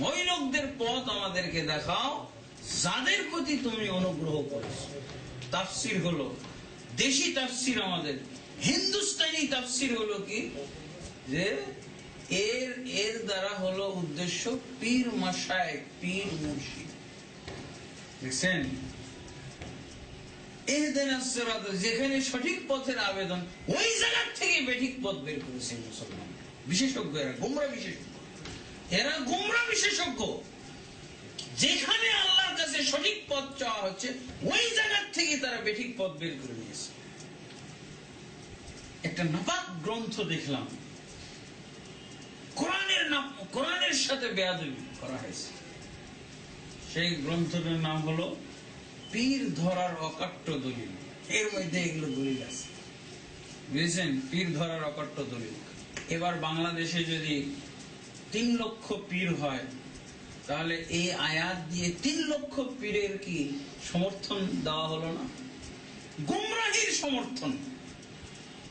ওই লোকদের পথ আমাদেরকে দেখাও, যাদের প্রতি তুমি অনুগ্রহ করেছ। তাফসীর হলো, দেশি তাফসীর আমাদের। হিন্দুস্তানি তাফসীর হলো কি? যে এর এর দ্বারা হলো উদ্দেশ্য পীর মাসায় পীর মুর্শিদ। দেখছেন? যেখানে সঠিক পথের আবেদন, ওই জায়গার থেকে বেঠিক পথ বের করেছে মুসলমান। বিশেষজ্ঞ এরা গুমরা বিশেষজ্ঞ। এরা গুমরা বিশেষজ্ঞ। যেখানে আল্লাহর কাছে সঠিক পথ চাওয়া হচ্ছে, ওই জায়গার থেকে তারা বেঠিক পথ বের করে নিয়েছে। একটা নাপাক গ্রন্থ দেখলাম। কোরআনের নাম, কোরআনের সাথে বেয়াদবি করা হয়েছে। সেই গ্রন্থটার নাম হলো পীর ধরার অকাট্য দলিল। এর মধ্যে এগুলো দলিল আছে। বুঝেছেন? পীর ধরার অকাট্য দলিল। এবার বাংলাদেশে যদি তিন লক্ষ পীর হয়, তাহলে এই আয়াত দিয়ে তিন লক্ষ পীরের কি সমর্থন দেওয়া হলো না? গুমরাহির সমর্থন।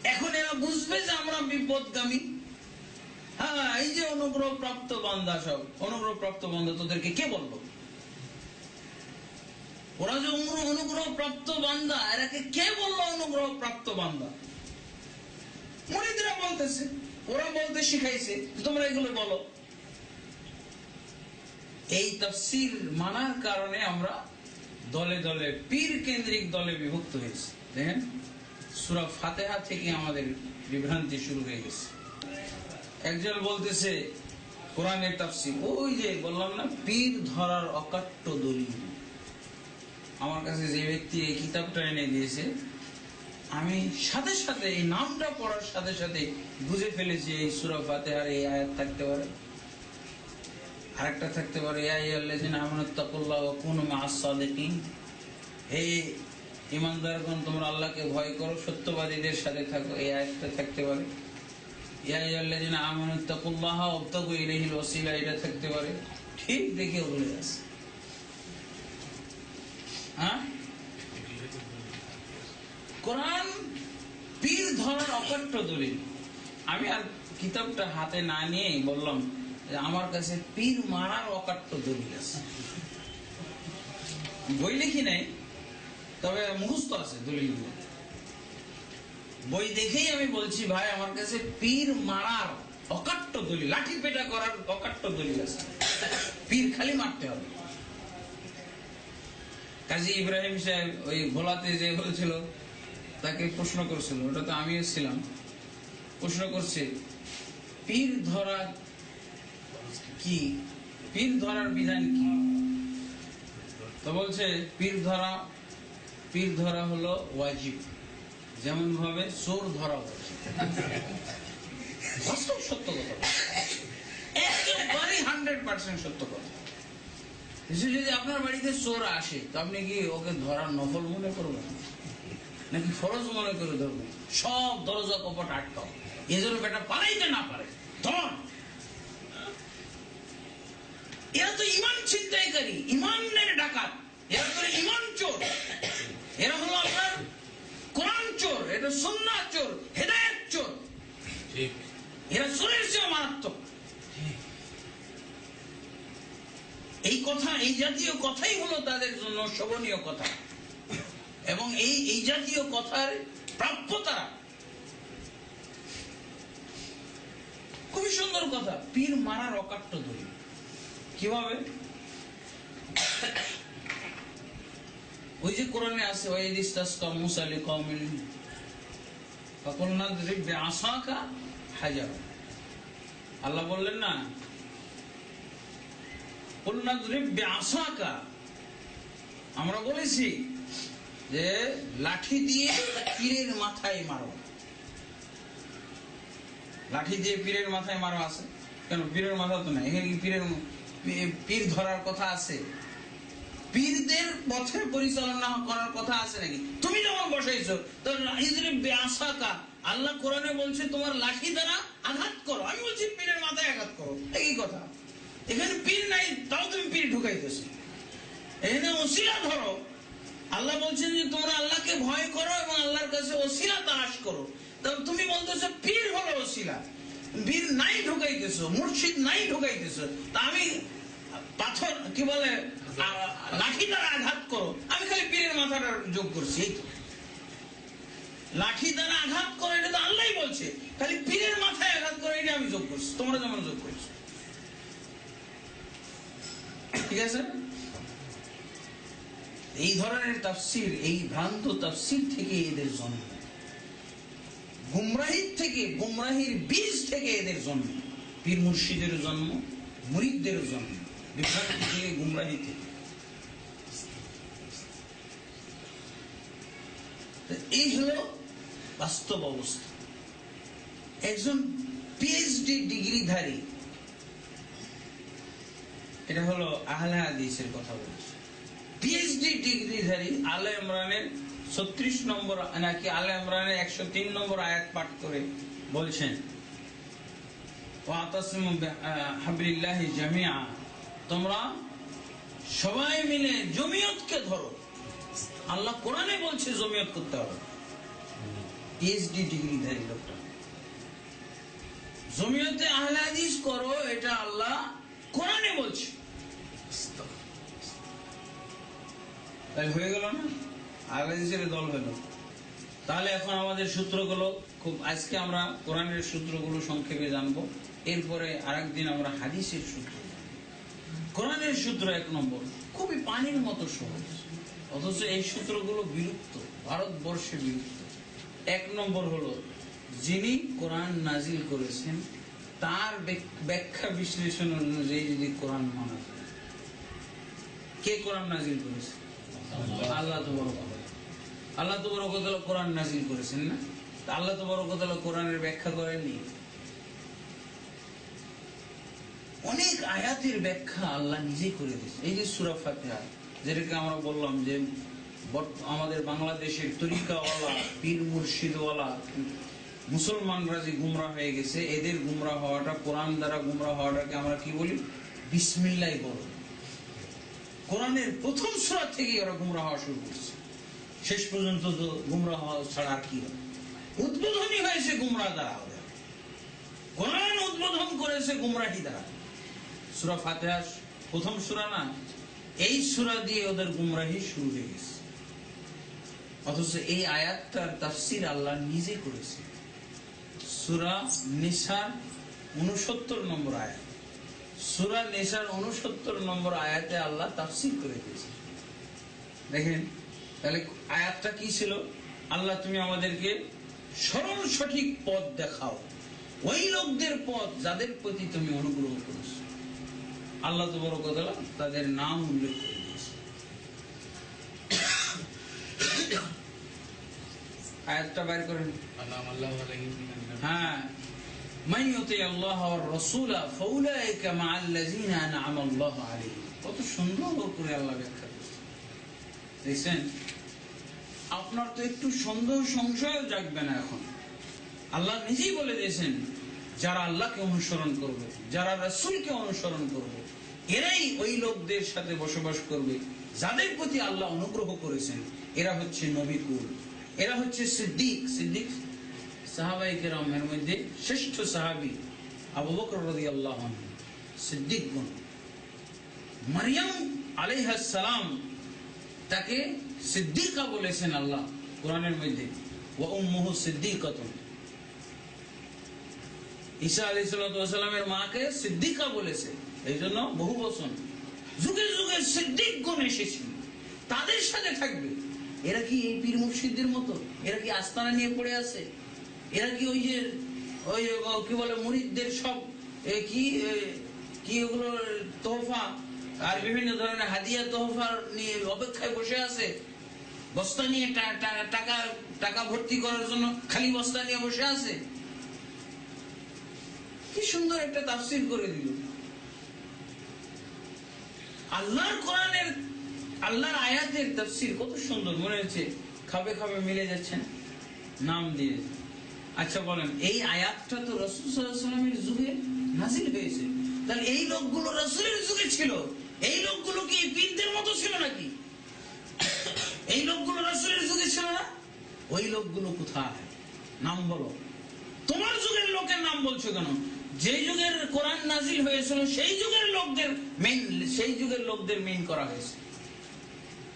এখন এরা বুঝবে যে আমরা বিপদগামী। হ্যাঁ এই যে অনুগ্রহ প্রাপ্ত বান্দা সব অনুগ্রহ প্রাপ্ত বান্দা, তোদেরকে কে বলব ওরা যে অনুগ্রহ- প্রাপ্ত বান্দা, এরাকে কে বলল অনুগ্রহ প্রাপ্ত বান্দা? মরিদরা বলতেছে। ওরা বলতে শিখাইছে তোমরা এগুলো বলো। এই তফসির মানার কারণে আমরা দলে দলে, পীর কেন্দ্রিক দলে বিভক্ত হয়েছি। দেখেন, সুরা ফাতেহা থেকে আমাদের বিভ্রান্তি শুরু হয়ে গেছে। একজন বলতেছে কোরআনের তাফসির, ওই যে বললাম না, পীর ধরার অকাট্য দলিল। আমার কাছে যে ব্যক্তি এই কিতাবটা এনে দিয়েছে আমি সাথে সাথে এই নামটা পড়ার সাথে সাথে বুঝে ফেলেছি এই সুরা ফাতেহার এই আয়াত থাকতে পারে। আরেকটা থাকতে পারে হে তোমরা আল্লাহকে ভয় করো, সত্যবাদীদের সাথে থাকো, এই আয়াতটা থাকতে পারে। ইয়া আইয়াল্লাযিনা আমানু তাকুল্লাহ ওয়াবতাগু ইলাইহিল ওয়াসিলা এটা থাকতে পারে। ঠিক দেখে বলে আছে হ্যাঁ? কোরআন পীর ধরার অকট্ট দলিল আমি আর কিতাবটা হাতে না নিয়ে বললাম আমার কাছে পীর মারার অকাট্য দলিল আছে। বই লিখি নাই, তবে মুখস্থ আছে দলিলগুলো। বই দেখেই আমি বলছি, ভাই, আমার কাছে পীর মারার অকাট্য দলিল, লাঠি পেটা করার অকাট্য দলিল আছে। পীর খালি মারতে হবে। কাজী ইব্রাহিম সাহেব ওই ভোলাতে যে বলছিল তাকে প্রশ্ন করছিল, ওটা তো আমিও ছিলাম। প্রশ্ন করছে, পীর ধরা কি? পীর ধরার বিধান কি? তো বলছে, পীর ধরা পীর ধরা হলো ওয়াজিব। যেমন ভাবে চোর ধরা ওয়াজিব। বাস্তব সত্য কথা। হান্ড্রেড পার্সেন্ট সত্য কথা। যদি আপনার বাড়িতে চোর আসে, তো আপনি কি ওকে ধরার নফল মনে করবেন? নাকি ফরজ মনে করে ধরবেন সব দরজা কপট আটকাও। এজন্য বেটা পালাইতে না পারে। ধর। এরা তো ইমান ছিনতাইকারী ইমানের ডাকাত। এরা তো ইমান চোর। এরা হলো আপনার কোরআন চোর এটা সন্না চোর হেদায়ত চোর। এরা চোরের চেয়ে মারাত্মক। এই কথা এই জাতীয় কথাই হলো তাদের জন্য শোভনীয় কথা। এবং এই এই জাতীয় কথার প্রাপ্য তারা খুবই সুন্দর কথা। পীর মারার অকাট্য দলিল। কীভাবে? ওই যে কোরআনে আছে হাজার। আল্লাহ বললেন, না আমরা বলেছি যে লাঠি দিয়ে পীরের মাথায় মারো। লাঠি দিয়ে পীরের মাথায় মারো আছে। কেন? পীরের মাথা তো না এখানে পীরের পীর ধরার কথা আছে? পীরদের পথে পরিচালনা করার কথা আছে নাকি? তুমি যখন বসাইছো তো বেআসাকা। আল্লাহ কোরআনে বলছে, তোমার লাঠি দ্বারা আঘাত করো। আমি বলছি, পীরের মাথায় আঘাত করো। একই কথা। এখানে পীর নাই, তাও তুমি পীর ঢুকাইতেছো। এখানে ওসিলা ধরো। আল্লাহ বলছেন যে, তোমরা আল্লাহকে ভয় করো এবং আল্লাহর কাছে ওসিলা তালাশ করো। তবে তুমি বলতেছো, পীর হলো ওসিলা। বীর নাই ঢুকাইতেছো, মুর্শিদ নাই ঢুকাইতেছো। তা আমি পাথর, কি বলে লাঠি দ্বারা আঘাত করো। আমি খালি পীরের মাথাটা যোগ করছি, এই তো। লাঠি দ্বারা আঘাত করো, এটা তো আল্লাহ বলছে। খালি পীরের মাথায় আঘাত করো, এটা আমি যোগ করছি। তোমরা যেমন যোগ করছ। ঠিক আছে? এই ধরনের তাফসির, এই ভ্রান্ত তাফসির থেকে এদের জন্ম। গুমরাহির থেকে, গুমরাহির বীজ থেকে এদের জন্ম। পীর মুর্শিদের জন্ম, মুরিদদের জন্ম। বিভ্রান্তি থেকে গুমরাহি থেকে। এই হলো বাস্তব অবস্থা। একজন পিএইচডি ডিগ্রিধারী, এটা হলো আহলে হাদিসের কথা বলছি। পিএইচডি ডিগ্রিধারী আলে ইমরানের ছত্রিশ নম্বর, নাকি আলে ইমরানের একশো তিন নম্বর আয়াত পাঠ করে বলছেন জামিআ। তোমরা সবাই মিলে জমিয়তকে ধরো। আল্লাহ কোরআনে বলছে জমিয়ত করতে হবে। পিএইচডি ডিগ্রিধারী লোকটা জমিয়তে আহলে করো, এটা আল্লাহ কোরআনে বলছে। তাই হয়ে গেল না? আহলাদিসের দল হলো। তাহলে এখন আমাদের সূত্রগুলো খুব আজকে আমরা কোরআনের সূত্রগুলো সংক্ষেপে জানব। এরপরে আরেকদিন আমরা হাদিসের সূত্র। কোরআনের সূত্র এক নম্বর, খুবই পানির মতো সহজ। অথচ এই সূত্রগুলো বিলুপ্ত, ভারতবর্ষে বিলুপ্ত। এক নম্বর হলো, যিনি কোরআন নাজিল করেছেন, তার ব্যাখ্যা বিশ্লেষণ অনুযায়ী যদি কোরআন মানা যায়, কে কোরআন নাজিল করেছে? আল্লাহ তো বড় কথা। কোরআন নাজিল করেছেন না? আল্লাহ তো বড় কথা কোরআনের ব্যাখ্যা করেননি? অনেক আয়াতের ব্যাখ্যা আল্লাহ নিজেই করে দিয়েছে এই যে সুরা ফাতিহা, যেটাকে আমরা বললাম যে আমাদের বাংলাদেশের তরিকাওয়ালা, পীর মুর্শিদওয়ালা, মুসলমানরা যে গুমরা হয়ে গেছে, এদের গুমরা হওয়াটা, কোরআন দ্বারা গুমরা হওয়াটাকে আমরা কি বলি? বিসমিল্লাই বলো। কোরআনের প্রথম সুরা থেকে ওরা গুমরা হওয়া শুরু করছে। শেষ পর্যন্ত তো গুমরা হওয়া ছাড়া আর কি হবে? উদ্বোধনী হয়েছে গুমরা দ্বারা ওদের কোরআন উদ্বোধন করেছে গুমরাহি দ্বারা। সুরা ফাতেহা প্রথম সুরা না, এই সুরা দিয়ে ওদের গুমরাহি শুরু হয়ে গেছে। অথচ এই আয়াতটার তাফসির আল্লাহ নিজে করেছে। সুরা নিসার উনসত্তর নম্বর আয়াত। সুরা নেশার উনসত্তর নম্বর আয়াতে আল্লাহ তাফসিল করে দিয়েছে দেখেন তাহলে আয়াতটা কি ছিল? আল্লাহ তুমি আমাদেরকে সরল সঠিক পথ দেখাও। ওই লোকদের পথ যাদের প্রতি তুমি অনুগ্রহ করেছ। আল্লাহ তো বড় কথা তাদের নাম উল্লেখ করে দিয়েছে। আয়াতটা বাইর করেন। হ্যাঁ। মান আল্লাহ রাসূলা ফাউলাইকা মাআল লাযিনা আনআমা আল্লাহু আলাইহিম কত সুন্দর করে আল্লাহ ব্যাখ্যা দেখছেন? আপনার তো একটু সন্দেহ, সংশয় জাগবে না এখন। আল্লাহ নিজেই বলে দিয়েছেন, যারা আল্লাহকে অনুসরণ করবে, যারা রাসূলকে অনুসরণ করবে, এরাই ওই লোকদের সাথে বসবাস করবে, যাদের প্রতি আল্লাহ অনুগ্রহ করেছেন। এরা হচ্ছে নবীকুল এরা হচ্ছে সিদ্দিক। সিদ্দিক সাহাবাই মধ্যে শ্রেষ্ঠ সাহাবি আবু বকর রাদিয়াল্লাহু আনহু, সিদ্দিক গুণ মারিয়াম তাকে সিদ্দিকা বলেছেন আল্লাহ কোরআনের মধ্যে সিদ্দিকাতুন। ঈসা আলাইহিস সালামের মাকে সিদ্দিকা বলেছে এই জন্য বহু বচন। যুগে যুগে সিদ্দিক গুণ এসেছিল, তাদের সাথে থাকবে। এরা কি এই পীর মুর্শিদদের মতো? এরা কি আস্তানা নিয়ে পড়ে আছে? এরা কি ওই যে, ওই কি বলে মুরিদদের সব কি কি ওগুলো, তোহফা, আর বিভিন্ন ধরনের হাদিয়া তোহফা নিয়ে অপেক্ষায় বসে আছে। বস্তা নিয়ে টাকা টাকা ভর্তি করার জন্য খালি বস্তা নিয়ে বসে আছে। কি সুন্দর একটা তাফসিল করে দিল। আল্লাহর কোরআনের, আল্লাহর আয়াতের তাফসির কত সুন্দর মনে হচ্ছে। খাবে খাবে মিলে যাচ্ছে না? নাম দিয়ে। আচ্ছা বলেন। এই আয়াতটা তো রসুল সাল্লামের যুগে নাজিল হয়েছে। তাহলে এই লোকগুলো রসুলের যুগে ছিল। এই লোকগুলো কি পীরদের মতো ছিল নাকি? এই লোকগুলো রসুলের যুগে ছিল না? ওই লোকগুলো কোথায়? নাম বলো। তোমার যুগের লোকের নাম বলছো কেন? যে যুগের কোরআন নাজিল হয়েছিল, সেই যুগের লোকদের মেইন সেই যুগের লোকদের মেইন করা হয়েছে।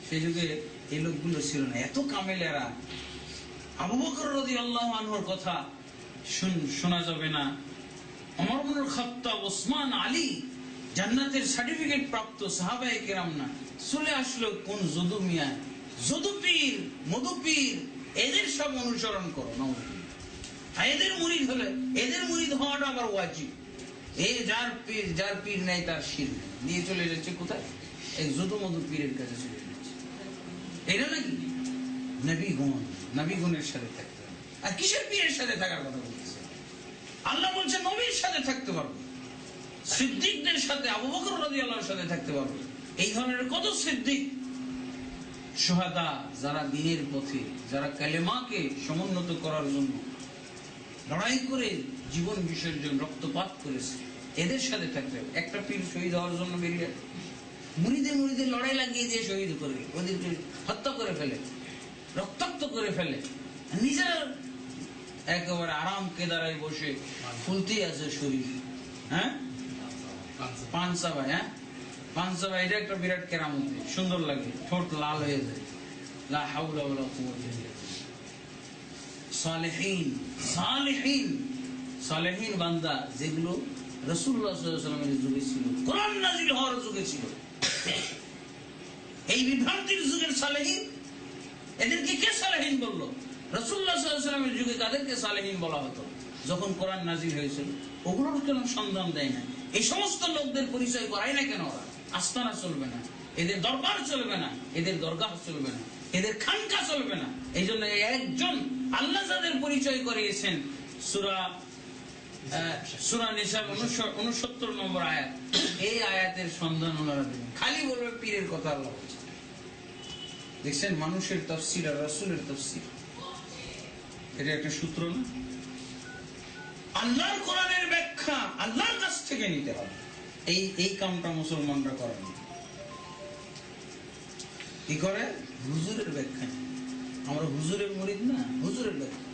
সেই যুগে এই লোকগুলো ছিল না। এত কামেলেরা। আল্লাহ কথা শুন- যাবে না। ওসমান আলী জান্নাতের সার্টিফিকেট প্রাপ্ত না। চলে আসলো কোন মিয়া এদের সব অনুসরণ করো আর এদের মুরিদ হলে, এদের মুরিদ হওয়াটা আবার ওয়াজিব। এই যার পীর যার পীর নাই তার শির। নিয়ে চলে যাচ্ছে কোথায়? এই যদু মধু পীরের কাছে চলে যাচ্ছে। এটা নাকি? নবীগণ নবীগণের সাথে থাকতে হবে। আর কিসের পীরের সাথে থাকার কথা বলতেছে? আল্লাহ বলছে, নবীর সাথে থাকতে পারব। সিদ্দিকদের সাথে, আবু বকর রাদিয়াল্লাহর সাথে থাকতে পারব। এই ধরনের কত সিদ্দিক? সোহাদা যারা দিনের পথে, যারা কালেমাকে সমুন্নত করার জন্য লড়াই করে জীবন বিসর্জন, রক্তপাত করেছে, এদের সাথে থাকতে হবে। একটা পীর শহীদ হওয়ার জন্য বেরিয়ে মুড়িদে মুড়িদে লড়াই লাগিয়ে দিয়ে শহীদ করে ওদেরকে হত্যা করে ফেলে। রক্তাক্ত করে ফেলে। নিজের একেবারে আরাম কেদারায় বসে ফুলতেই আছে শরীর হ্যাঁ? পানসা ভাই হ্যাঁ? পানসা ভাই, এটা একটা বিরাট কেরামতি। সুন্দর লাগে, ঠোঁট লাল হয়ে যায়। লা হাওলা ওয়ালা কুওয়াতা ইল্লা। সালেহীন সালেহীন সালেহীন বান্দা যেগুলো রসুল্লাহ যুগে ছিল। কোরআন হওয়ার যুগে ছিল। এই বিভ্রান্তির যুগের সালেহীন এদেরকে কে সালেহীন বলল? রসুল্লাহ সাল্লামের যুগে কাদেরকে সালেহীন বলা হতো? যখন কোরআন নাজিল হয়েছিল, ওগুলোর কেন সন্ধান দেয় না এই সমস্ত লোকদের পরিচয় করাই না কেন ওরা? আস্তানা চলবে না। এদের দরবার চলবে না। এদের দরগাহ চলবে না। এদের খানকা চলবে না। এই জন্য একজন আল্লাহ যাদের পরিচয় করিয়েছেন, সুরা সুরা নিসার উনসত্তর নম্বর আয়াত, এই আয়াতের সন্ধান ওনারা দেবেন। খালি বলবে পীরের কথা আল্লাহ দেখছেন, মানুষের তফসির আর রসুলের তফসির। এটা একটা সূত্র না? আল্লাহর কোরআনের ব্যাখ্যা আল্লাহর কাছ থেকে নিতে হবে। এই এই কামটা মুসলমানরা করে না। কি করে? হুজুরের ব্যাখ্যা। আমরা হুজুরের মরিদ না, হুজুরের ব্যাখ্যা।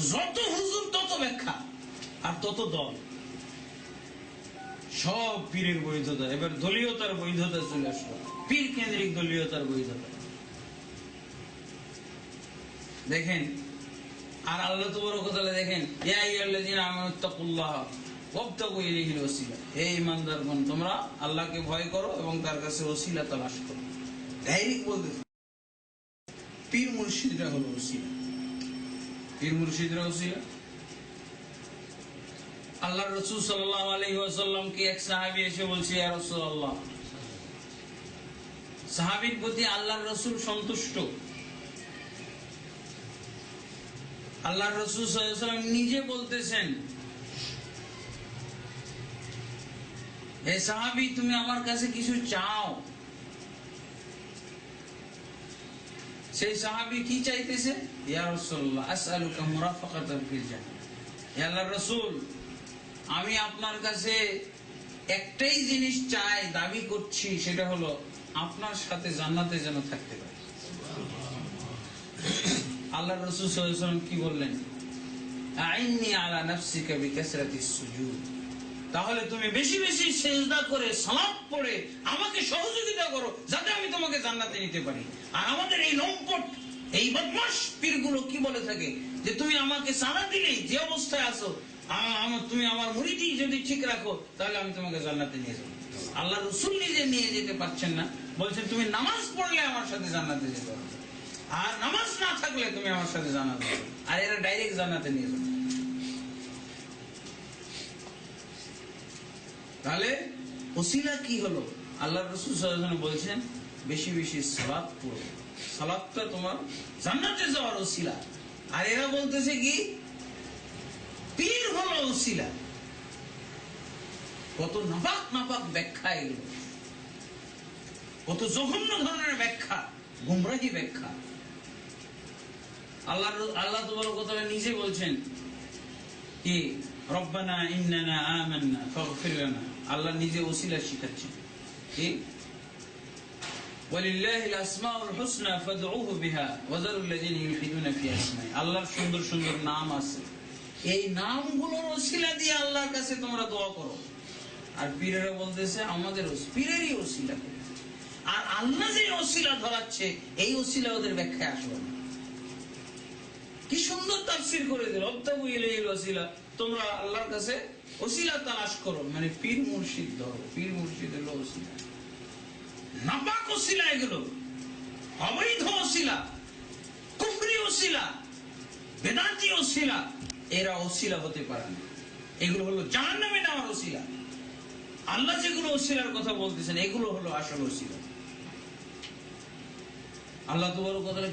যত হুজুর, তত ব্যাখ্যা। আর তত দল। সব পীরের বৈধতা। এবার দলীয়তার বৈধতা চলে আসলো। পীর কেন্দ্রিক দলীয়তার বৈধতা। দেখেন, আর আল্লাহ তো বড় কথা দেখেন তোমরা আল্লাহকে ভয় করো এবং তার কাছে ওসিলা করো। ডাইরেক্ট বলতে পীর মুর্শিদরা হলো ওসিলা। পীর মুর্শিদরা ওসিলা। আল্লাহ রসুল ওয়াসাল্লাম কি এক সাহাবী এসে বলছে, ইয়া রাসূলুল্লাহ সাহাবীর প্রতি আল্লাহর রসুল সন্তুষ্ট। আল্লাহ রসুল সাল্লাম নিজে বলতেছেন, হে সাহাবি, তুমি আমার কাছে কিছু চাও। সেই সাহাবি কি চাইতেছে? আল্লাহর আমি আপনার কাছে একটাই জিনিস চাই, দাবি করছি, সেটা হলো আপনার সাথে জান্নাতে যেন থাকতে পারি। আল্লাহ রসুল সাল্লাম কি বললেন? আইনি আলা নাফসিকা বিকাসরাতিস সুজুদ। তাহলে তুমি বেশি বেশি সেজদা করে, সালাত পড়ে আমাকে সহযোগিতা করো, যাতে আমি তোমাকে জান্নাতে নিতে পারি। আর আমাদের এই লম্পট এই বদমাস পীরগুলো কি বলে থাকে? যে তুমি আমাকে সারা দিলেই যে অবস্থায় আসো আমার তুমি আমার মুরিদি যদি ঠিক রাখো, তাহলে আমি তোমাকে জান্নাতে নিয়ে যাব। আল্লাহ রসুল নিজে নিয়ে যেতে পারছেন না। বলছেন তুমি নামাজ পড়লে আমার সাথে জান্নাতে যেতে আর নামাজ না থাকলে তুমি আমার সাথে জানাতে আর এরা ডাইরেক্ট জানাতে নিয়ে যাবে। তাহলে ওসিলা কি হলো? আল্লাহ রসুল বলছেন, বেশি বেশি সালাত পড়ো। সালাতটা তোমার জান্নাতে যাওয়ার ওসিলা। আর এরা বলতেছে কি, পীর হলো ওসিলা। কত নাপাক নাপাক ব্যাখ্যা এগুলো। কত জঘন্য ধরনের ব্যাখ্যা, গুমরাহি ব্যাখ্যা। আল্লাহ আল্লাহ তোমার কথা নিজে বলছেন কি, রব্বানা ইন্নানা আমান্না আল্লাহ নিজে ওসিলা শিখাচ্ছেন। কি? ওয়ালিল্লাহি আল-আসমাউল হুসনা ফাদউহু বিহা লাযিনা ইউলহিদুনা ফি আসমাই। আল্লাহর সুন্দর সুন্দর নাম আছে। এই নামগুলোর ওসিলা দিয়ে আল্লাহর কাছে তোমরা দোয়া করো। আর পীরেরা বলতেছে, আমাদের পীরেরই ওসিলা। আর আল্লাহ যে ওসিলা ধরাচ্ছে, এই ওসিলা ওদের ব্যাখ্যায় আসবে না। কি সুন্দর তাফসীর করে দিল ওসিলা তোমরা আল্লাহর কাছে ওসিলা তালাশ করো মানে পীর মুর্শিদ ধরো, পীর মুর্শিদ হলো ওসিলা নাপাক অবৈধ কুফরি বেদান্তি এরা ওসিলা হতে পারে না। এগুলো হলো জাহান্নামে নেওয়ার ওসিলা আল্লাহ যেগুলো ওসিলার কথা বলতেছেন, এগুলো হলো আসল ওসিলা আল্লাহ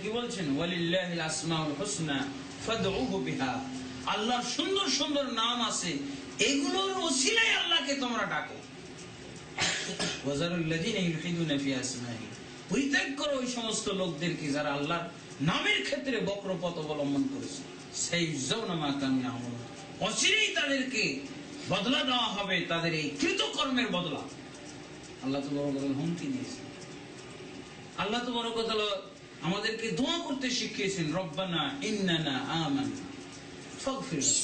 কি বলছেন? ওয়ালিল্লাহিল আসমাউল হুসনা ফাদউহু বিহা। আল্লাহর সুন্দর সুন্দর নাম আছে। এগুলোর ওসিলায় আল্লাহকে তোমরা ডাকো। ফি পরিত্যাগ করো ওই সমস্ত লোকদেরকে যারা আল্লাহর নামের ক্ষেত্রে বক্রপথ অবলম্বন করেছে। সেই যৌনমা কানু আমল অচিরেই তাদেরকে বদলা দেওয়া হবে, তাদের এই কৃতকর্মের বদলা। আল্লাহ তো হুমকি দিয়েছে আল্লাহ তো বড় কথা আমাদেরকে দোয়া করতে শিখিয়েছেন, রব্বানা ইন্নানা লানা।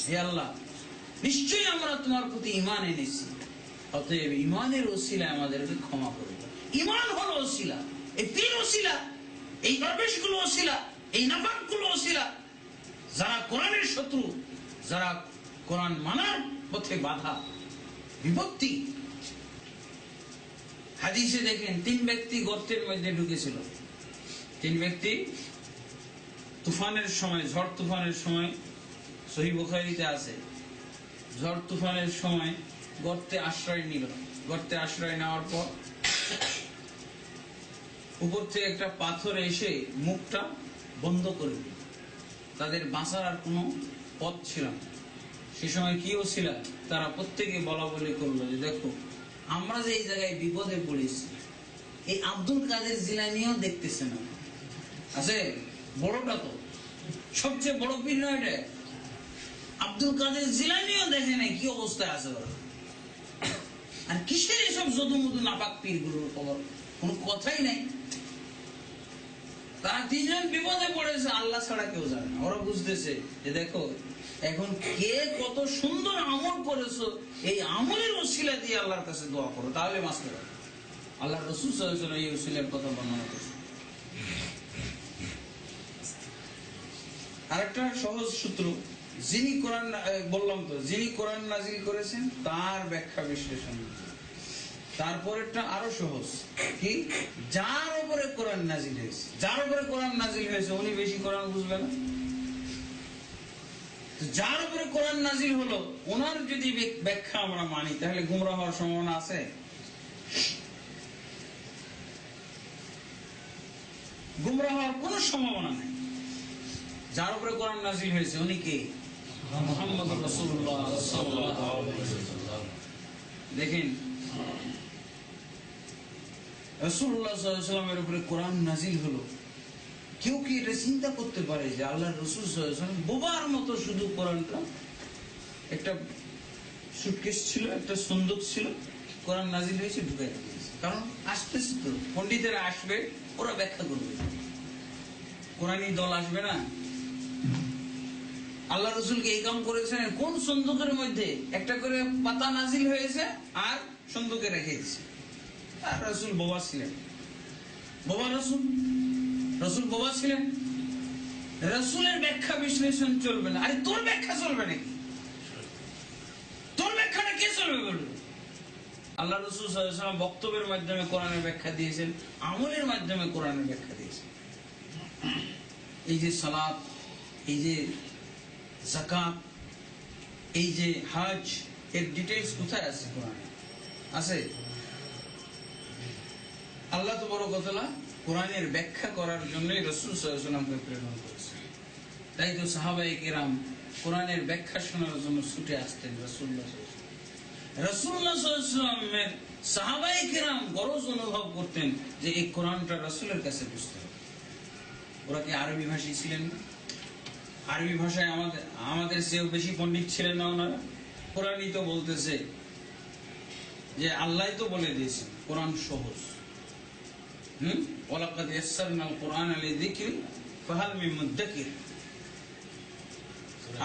হে আল্লাহ, নিশ্চয়ই আমরা তোমার প্রতি ঈমান এনেছি। অতএব ঈমানের ওসিলায় আমাদেরকে ক্ষমা করে। ইমান হলো ওসিলা, এই তিন ওসিলা, এই দরবেশগুলো ওসিলা, এই নাফাকগুলো ওসিলা। যারা কোরআনের শত্রু, যারা কোরআন মানার পথে বাধা, বিপত্তি হাদিসে দেখেন, তিন ব্যক্তি গর্তের মধ্যে ঢুকেছিল। তিন ব্যক্তি তুফানের সময়, ঝড় তুফানের সময়, সহি আছে। ঝড় তুফানের সময় গর্তে আশ্রয় নিল। গর্তে আশ্রয় নেওয়ার পর উপর থেকে একটা পাথর এসে মুখটা বন্ধ করে দিল। তাদের বাঁচার আর কোনো পথ ছিল না। সে সময় কি ছিল তারা প্রত্যেকে বলা বলি করল যে, দেখো আমরা যে এই জায়গায় বিপদে পড়েছি, এই আব্দুল কাদের জিলানিও দেখতেছে না। আছে? বড়টা তো। সবচেয়ে বড় পীর এটা আব্দুল কাদের জিলানিও দেখে নাই কি অবস্থায় আছে ওরা। আর কিসের এসব যদু মধু নাপাক পীরগুলোর খবর? কোনো কথাই নাই। তারা তিনজন বিপদে পড়েছে, আল্লাহ ছাড়া কেউ জানে না। ওরা বুঝতেছে যে দেখো এখন কে কত সুন্দর আমল করেছ, এই আমলের ওসিলা দিয়ে আল্লাহর কাছে দোয়া করো, তাহলে বাঁচতে পারবে আল্লাহ রসুল সাল্লাল্লাহু এই ওসিলার কথা বর্ণনা করছে আরেকটা সহজ সূত্র, যিনি কোরআন বললাম তো, যিনি কোরআন নাজিল করেছেন, তার ব্যাখ্যা বিশ্লেষণ তারপরেরটা আরও সহজ, কি? যার উপরে কোরআন নাজিল হয়েছে, যার উপরে কোরআন নাজিল হয়েছে, উনি বেশি কোরআন বুঝবে না। যার উপরে কোরআন নাজিল হলো, ওনার যদি ব্যাখ্যা আমরা মানি, তাহলে গুমরা হওয়ার সম্ভাবনা আছে? গুমরা হওয়ার কোনো সম্ভাবনা নেই। যার উপরে কোরআন নাজিল হয়েছে, উনি কে। দেখেন আলাইহি ওয়াসাল্লামের উপরে কোরআন নাজিল হলো। কেউ কি এটা চিন্তা করতে পারে যে আল্লাহ রসুল বোবার মতো শুধু কোরআনটা একটা সুটকেস ছিল, একটা সন্দুক ছিল, কোরআন নাজিল হয়েছে, ঢুকাই কারণ আসতেছে তো, পণ্ডিতেরা আসবে, ওরা ব্যাখ্যা করবে। কোরআনী দল আসবে না। আল্লাহ রসুলকে এই কাম করেছেন কোন সন্দুকের মধ্যে? একটা করে পাতা নাজিল হয়েছে আর সন্দুকে রেখে দিয়েছে। আর রসুল বোবা ছিলেন। বোবা রসুল রসুল বোবা ছিলেন? রসুলের ব্যাখ্যা বিশ্লেষণ চলবে না। আরে তোর ব্যাখ্যা চলবে নাকি? তোর ব্যাখ্যাটা কে চলবে বলবে আল্লাহ রসুল ওয়াসাল্লাম বক্তব্যের মাধ্যমে কোরআনের ব্যাখ্যা দিয়েছেন, আমলের মাধ্যমে কোরআনের ব্যাখ্যা দিয়েছেন। এই যে সালাত, এই যে জাকাত এই যে হাজ, এর ডিটেলস কোথায় আছে কোরআনে? আছে? আল্লাহ তো বড় কথা কোরআনের ব্যাখ্যা করার জন্যই রসুল সাল্লামকে প্রেরণ করেছে তাই তো সাহাবাই কেরাম কোরআনের ব্যাখ্যা শোনার জন্য ছুটে আসতেন রসুল্লাহ রসুল্লাহ সাল্লামের সাহাবাই কেরাম গরজ অনুভব করতেন যে এই কোরআনটা রসুলের কাছে বুঝতে হবে। ওরা কি আরবি ভাষী ছিলেন না? আরবি ভাষায় আমাদের আমাদের চেয়েও বেশি পণ্ডিত ছিলেন না ওনারা? কোরআনই তো বলতেছে যে আল্লাহ তো বলে দিয়েছেন, কোরআন সহজ। হুম? ওয়ালাকাদ ইয়াসসারনাল কুরআনা লিযিকরি, ফাহাল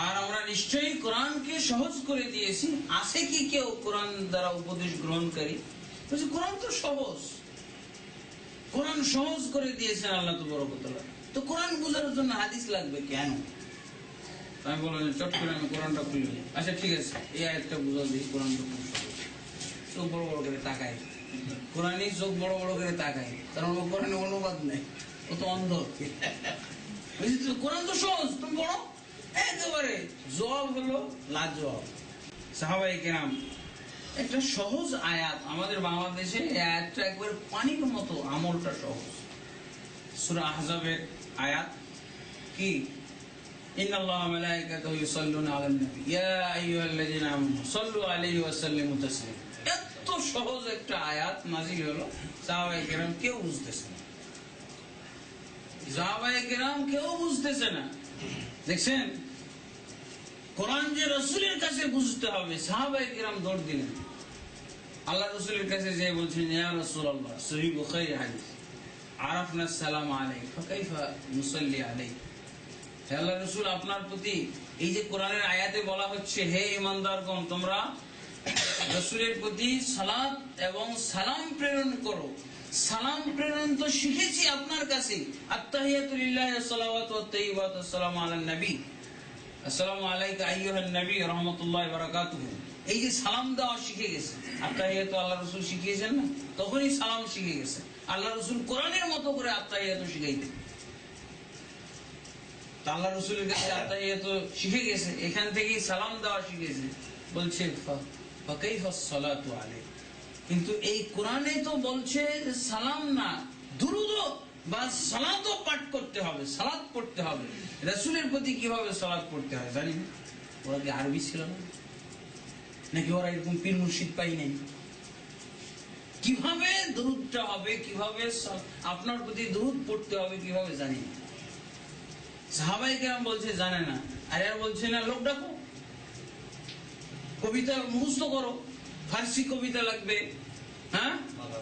আর আমরা নিশ্চয়ই কোরআনকে সহজ করে দিয়েছি। আছে কি কেউ কোরআন দ্বারা উপদেশ গ্রহণকারী? বলছে, কোরআন তো সহজ। কোরআন সহজ করে দিয়েছেন আল্লাহ তো কথা তো কোরআন বোঝার জন্য হাদিস লাগবে কেন? আমি বললাম চট করে আমি কোরআনটা খুলি আচ্ছা ঠিক আছে। এই আয়াতটা বুঝা দিই কোরআনটা খুব সহজ। চোখ বড় বড় করে তাকায় কোরআনই চোখ বড় বড় করে তাকায় কারণ ও কোরআনে অনুবাদ নেই ও তো অন্ধ বলছি, তো কোরআন তো সহজ তুমি বড় একেবারে জবাব হলো লাজবাব সাহাবাই কেরাম একটা সহজ আয়াত আমাদের বাংলাদেশে এই আয়াতটা একবার পানির মতো আমলটা সহজ সূরা আহজাবের আয়াত কি إن الله وملائكته يصلون على النبي يا أيها الذين آمنوا صلوا عليه وسلموا تسليما এত সহজ একটা আয়াত নাজিল হলো সাহাবাই কেরাম কেউ বুঝতেছে না। সাহাবাই কেরাম কেউ বুঝতেছে না। দেখছেন? কোরআন যে রসুলের কাছে বুঝতে হবে সাহাবাই কিরাম দৌড় দিলেন। আল্লাহ রসুলের কাছে যে বলছেন, ইয়া রসুল আল্লাহ সহি বুখারি হাদিস আরাফনা সালাম আলাই ফাকাইফা মুসাল্লি আলাই আল্লাহ রসুল, আপনার প্রতি এই যে কোরআনের আয়াতে বলা হচ্ছে, হে ইমানদারগণ, তোমরা রসুলের প্রতি সালাত এবং সালাম প্রেরণ করো। সালাম প্রেরণ তো শিখেছি আপনার কাছে। আত্তাহিয়াতুলিল্লাহ সালাওয়াত ওয়া তাইয়্যিবাত আসসালামু আলান নবী। আসসালামু আলাইকা আইয়ুহান নবী রাহমাতুল্লাহি ওয়া বারাকাতুহু। এই যে সালাম দেওয়া শিখে গেছে। আত্তাহিয়াত আল্লাহ রাসূল শিখিয়েছেন না? তখনই সালাম শিখে গেছে। আল্লাহ রাসূল কোরআনের মতো করে আত্তাহিয়াত শিখাইতেন। আল্লাহ রসুলের কাছে আত্মাহিয়াত শিখে গেছে। এখান থেকেই সালাম দেওয়া শিখেছে বলছে কিন্তু এই কোরআনে তো বলছে সালাম না, দুরুদ বা সালাতও পাঠ করতে হবে, সালাত পড়তে হবে। রসুলের প্রতি কীভাবে সালাত পড়তে হয় জানি না। ওরা কি আরবি ছিল না? নাকি ওরা এরকম পীর মুর্শিদ পাই নাই? কীভাবে দরুদটা হবে, কীভাবে আপনার প্রতি দরুদ পড়তে হবে কীভাবে জানি না। সাহাবাই কেরাম বলছে, জানে না। আর এরা বলছে না, লোক ডাকো। কবিতা মুখস্থ করো। ফার্সি কবিতা লাগবে হ্যাঁ?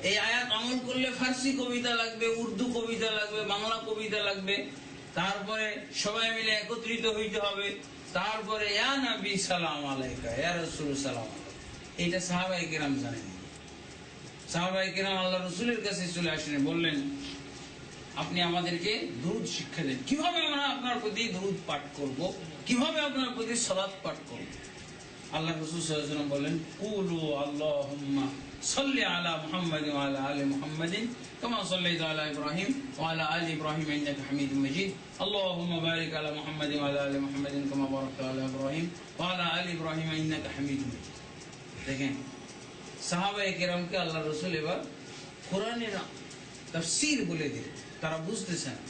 এই আয়াত আমল করলে ফার্সি কবিতা লাগবে, উর্দু কবিতা লাগবে, বাংলা কবিতা লাগবে। তারপরে সবাই মিলে একত্রিত হইতে হবে। তারপরে সালাম আলাইকা রাসূল, সালাম এইটা সাহাবাই কেরাম জানেন। সাহাবাই কেরাম আল্লাহ রসুলের কাছে চলে আসেন বললেন, আপনি আমাদেরকে দুরুদ শিক্ষা দেন। কীভাবে আমরা আপনার প্রতি দুরুদ পাঠ করব? কীভাবে আপনার প্রতি সালাত পাঠ করব? আল্লাহ রসুল সাল্লাল্লাহু বলেন কুলু আল্লাহুম্মা সাল্লি আলা মুহাম্মাদ ওয়া আলা আলি মুহাম্মাদিন কামা সাল্লাইতা আলা ইব্রাহিম ওয়া আলা আলি ইব্রাহিম ইন্নাকা হামিদুম মাজিদ আল্লাহুম্মা বারিক আলা মুহাম্মাদ ওয়া আলা আলি মুহাম্মাদিন কামা বারাকতা আলা ইব্রাহিম ওয়া আলা আলি ইব্রাহিম ইন্নাকা হামিদুম মাজিদ দেখেন, সাহাবায়ে কেরামকে আল্লাহ রসুল এবার কোরআনের তাফসীর বলে দিলেন। তারা বুঝতেছে না